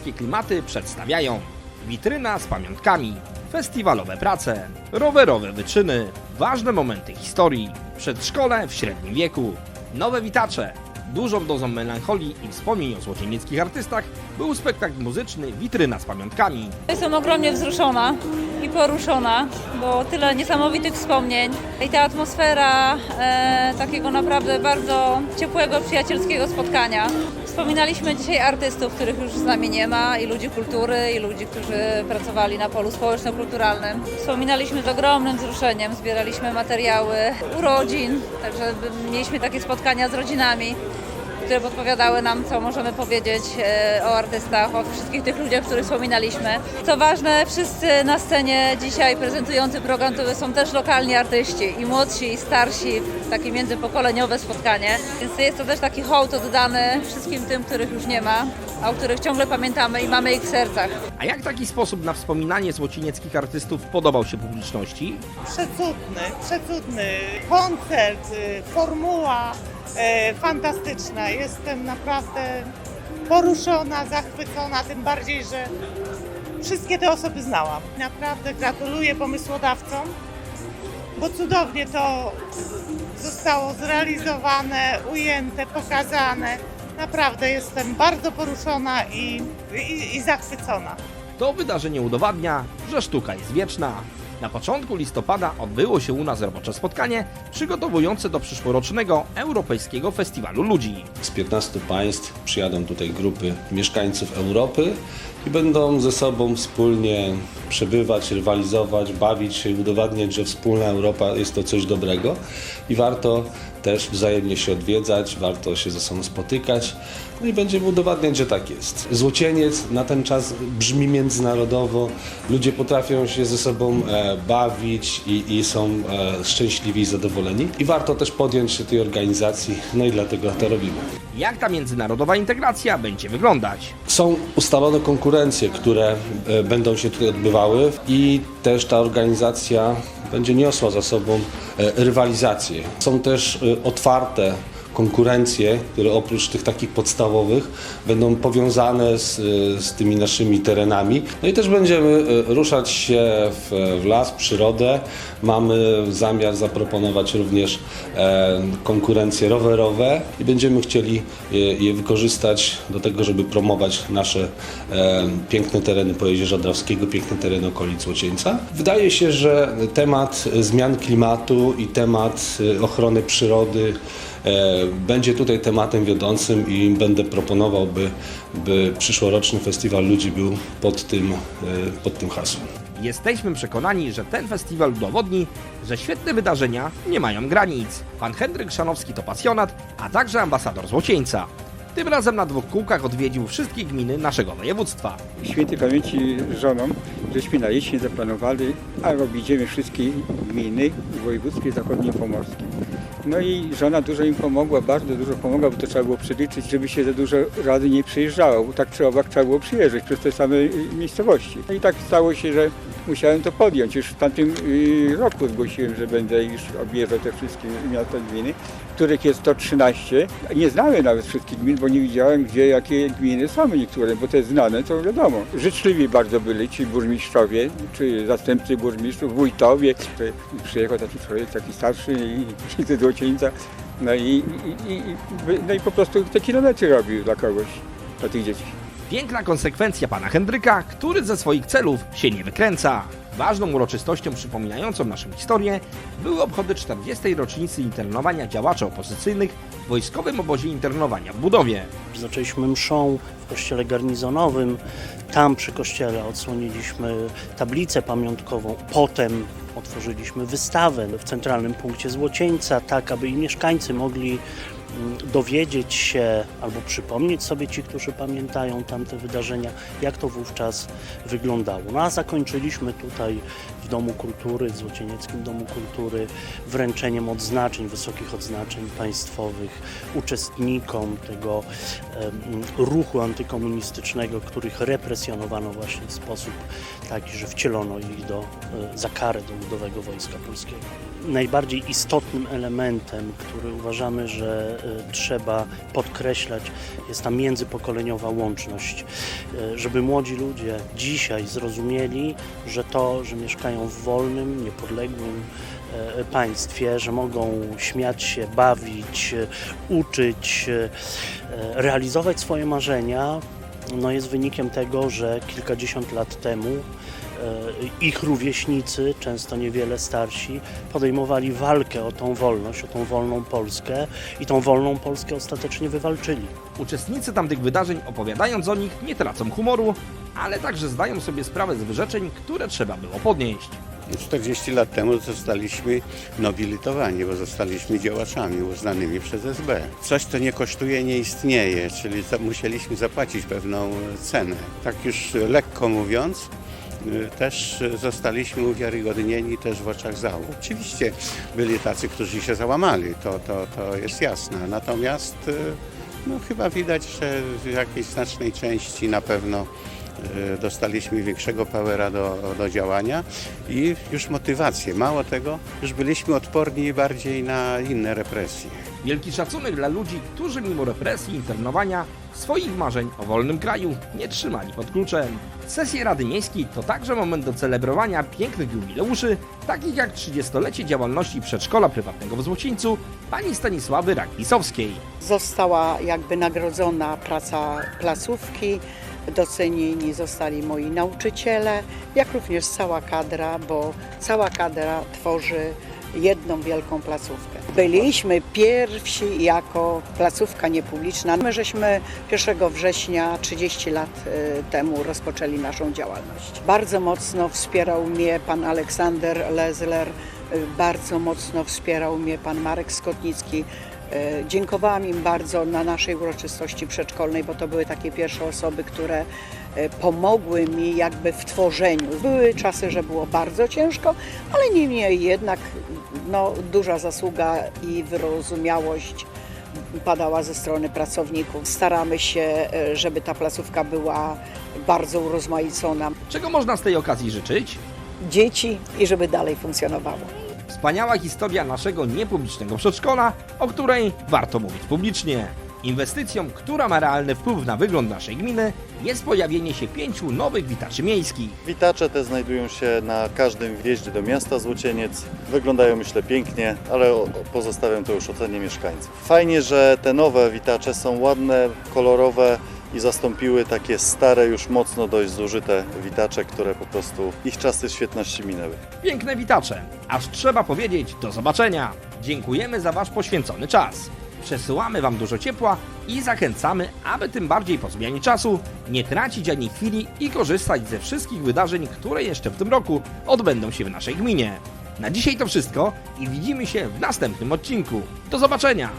złocienieckie klimaty przedstawiają witryna z pamiątkami, festiwalowe prace, rowerowe wyczyny, ważne momenty historii, przedszkole w średnim wieku, nowe witacze. Dużą dozą melancholii i wspomnień o złocienieckich artystach był spektakl muzyczny Witryna z pamiątkami, Jestem ogromnie wzruszona i poruszona, bo tyle niesamowitych wspomnień i ta atmosfera e, takiego naprawdę bardzo ciepłego, przyjacielskiego spotkania. Wspominaliśmy dzisiaj artystów, których już z nami nie ma, i ludzi kultury, i ludzi, którzy pracowali na polu społeczno-kulturalnym. Wspominaliśmy z ogromnym wzruszeniem, zbieraliśmy materiały urodzin, także mieliśmy takie spotkania z rodzinami które podpowiadały nam, co możemy powiedzieć e, o artystach, o wszystkich tych ludziach, których wspominaliśmy. Co ważne, wszyscy na scenie dzisiaj prezentujący program to są też lokalni artyści, i młodsi, i starsi, takie międzypokoleniowe spotkanie. Więc jest to też taki hołd oddany wszystkim tym, których już nie ma, a o których ciągle pamiętamy i mamy ich w sercach. A jak taki sposób na wspominanie złocienieckich artystów podobał się publiczności? Przecudny, przecudny koncert, y, formuła e, fantastyczna. Jestem naprawdę poruszona, zachwycona, tym bardziej, że wszystkie te osoby znałam. Naprawdę gratuluję pomysłodawcom, bo cudownie to zostało zrealizowane, ujęte, pokazane. Naprawdę jestem bardzo poruszona i, i, i zachwycona. To wydarzenie udowadnia, że sztuka jest wieczna. Na początku listopada odbyło się u nas robocze spotkanie przygotowujące do przyszłorocznego Europejskiego Festiwalu Ludzi. Z 15 państw przyjadą tutaj grupy mieszkańców Europy i będą ze sobą wspólnie przebywać, rywalizować, bawić się i udowadniać, że wspólna Europa jest to coś dobrego i warto też wzajemnie się odwiedzać, warto się ze sobą spotykać. No i będziemy udowadniać, że tak jest. Złocieniec na ten czas brzmi międzynarodowo, ludzie potrafią się ze sobą e, bawić i, i są e, szczęśliwi i zadowoleni. I warto też podjąć się tej organizacji, no i dlatego to robimy. Jak ta międzynarodowa integracja będzie wyglądać? Są ustalone konkurencje, które e, będą się tutaj odbywały i też ta organizacja będzie niosła za sobą e, rywalizację. Są też e, otwarte konkurencje, które oprócz tych takich podstawowych będą powiązane z, z tymi naszymi terenami. No i też będziemy e, ruszać się w, w las, w przyrodę. Mamy zamiar zaproponować również e, konkurencje rowerowe i będziemy chcieli je, je wykorzystać do tego, żeby promować nasze e, piękne tereny Pojezierza Drawskiego, piękne tereny okolic Łocieńca. Wydaje się, że temat zmian klimatu i temat e, ochrony przyrody będzie tutaj tematem wiodącym i będę proponował, by, by przyszłoroczny Festiwal Ludzi był pod tym, e, pod tym hasłem. Jesteśmy przekonani, że ten festiwal udowodni, że świetne wydarzenia nie mają granic. Pan Henryk Szanowski to pasjonat, a także ambasador Złocieńca. Tym razem na dwóch kółkach odwiedził wszystkie gminy naszego województwa. świętej pamięci żoną, żeśmy na jesień zaplanowali, a objedziemy wszystkie gminy w województwie zachodnim pomorskim. No i żona dużo im pomogła, bardzo dużo pomogła, bo to trzeba było przeliczyć, żeby się za dużo razy nie przyjeżdżało, bo tak czy owak trzeba było przyjeżdżać przez te same y, miejscowości. No i tak stało się, że musiałem to podjąć. Już w tamtym y, roku zgłosiłem, że będę już objeżdżał te wszystkie miasta gminy, których jest 113. Nie znałem nawet wszystkich gmin, bo nie widziałem, gdzie jakie gminy są niektóre, bo te znane to wiadomo. Życzliwi bardzo byli ci burmistrzowie, czy zastępcy burmistrzów, wójtowie. Przyjechał taki człowiek, taki starszy i, i ze Złocieńca. No i, i, i, no i po prostu te kilometry robił dla kogoś, dla tych dzieci. Piękna konsekwencja pana Hendryka, który ze swoich celów się nie wykręca. Ważną uroczystością przypominającą naszą historię były obchody 40. rocznicy internowania działaczy opozycyjnych w wojskowym obozie internowania w Budowie. Zaczęliśmy mszą w kościele garnizonowym. Tam przy kościele odsłoniliśmy tablicę pamiątkową. Potem otworzyliśmy wystawę w centralnym punkcie Złocieńca, tak aby i mieszkańcy mogli dowiedzieć się albo przypomnieć sobie ci, którzy pamiętają tamte wydarzenia, jak to wówczas wyglądało. No a zakończyliśmy tutaj w Domu Kultury, w Złocienieckim Domu Kultury wręczeniem odznaczeń, wysokich odznaczeń państwowych uczestnikom tego ruchu antykomunistycznego, których represjonowano właśnie w sposób taki, że wcielono ich do, e, za karę do Ludowego Wojska Polskiego. Najbardziej istotnym elementem, który uważamy, że trzeba podkreślać, jest ta międzypokoleniowa łączność, e, żeby młodzi ludzie dzisiaj zrozumieli, że to, że mieszkają w wolnym, niepodległym e, państwie, że mogą śmiać się, bawić, uczyć, realizować swoje marzenia, no jest wynikiem tego, że kilkadziesiąt lat temu ich rówieśnicy, często niewiele starsi, podejmowali walkę o tą wolność, o tą wolną Polskę i tą wolną Polskę ostatecznie wywalczyli. Uczestnicy tamtych wydarzeń, opowiadając o nich, nie tracą humoru, ale także zdają sobie sprawę z wyrzeczeń, które trzeba było podnieść. 40 lat temu zostaliśmy nobilitowani, bo zostaliśmy działaczami uznanymi przez SB. Coś, co nie kosztuje, nie istnieje, czyli musieliśmy zapłacić pewną cenę. Tak już lekko mówiąc, też zostaliśmy uwiarygodnieni też w oczach zału. Oczywiście byli tacy, którzy się załamali, to, to, to jest jasne. Natomiast y, no, chyba widać, że w jakiejś znacznej części na pewno y, dostaliśmy większego powera do, do działania i już motywację. Mało tego, już byliśmy odporni bardziej na inne represje. Wielki szacunek dla ludzi, którzy mimo represji i internowania swoich marzeń o wolnym kraju nie trzymali pod kluczem. Sesje Rady Miejskiej to także moment do celebrowania pięknych jubileuszy, takich jak 30-lecie działalności przedszkola prywatnego w Złocińcu pani Stanisławy Rakwisowskiej. Została jakby nagrodzona praca placówki, docenieni zostali moi nauczyciele, jak również cała kadra, bo cała kadra tworzy jedną wielką placówkę. Byliśmy pierwsi jako placówka niepubliczna. My żeśmy 1 września 30 lat y, temu rozpoczęli naszą działalność. Bardzo mocno wspierał mnie pan Aleksander Lezler, y, bardzo mocno wspierał mnie pan Marek Skotnicki, Dziękowałam im bardzo na naszej uroczystości przedszkolnej, bo to były takie pierwsze osoby, które e, pomogły mi jakby w tworzeniu. Były czasy, że było bardzo ciężko, ale niemniej jednak no, duża zasługa i wyrozumiałość padała ze strony pracowników. Staramy się, e, żeby ta placówka była bardzo urozmaicona. Czego można z tej okazji życzyć? Dzieci i żeby dalej funkcjonowało. Wspaniała historia naszego niepublicznego przedszkola, o której warto mówić publicznie. Inwestycją, która ma realny wpływ na wygląd naszej gminy, jest pojawienie się pięciu nowych witaczy miejskich. Witacze te znajdują się na każdym wjeździe do miasta Złocieniec. Wyglądają myślę pięknie, ale pozostawiam to już ocenie mieszkańców. Fajnie, że te nowe witacze są ładne, kolorowe i zastąpiły takie stare, już mocno dość zużyte witacze, które po prostu ich czasy świetności minęły. Piękne witacze, aż trzeba powiedzieć do zobaczenia. Dziękujemy za Wasz poświęcony czas. Przesyłamy Wam dużo ciepła i zachęcamy, aby tym bardziej po zmianie czasu nie tracić ani chwili i korzystać ze wszystkich wydarzeń, które jeszcze w tym roku odbędą się w naszej gminie. Na dzisiaj to wszystko i widzimy się w następnym odcinku. Do zobaczenia!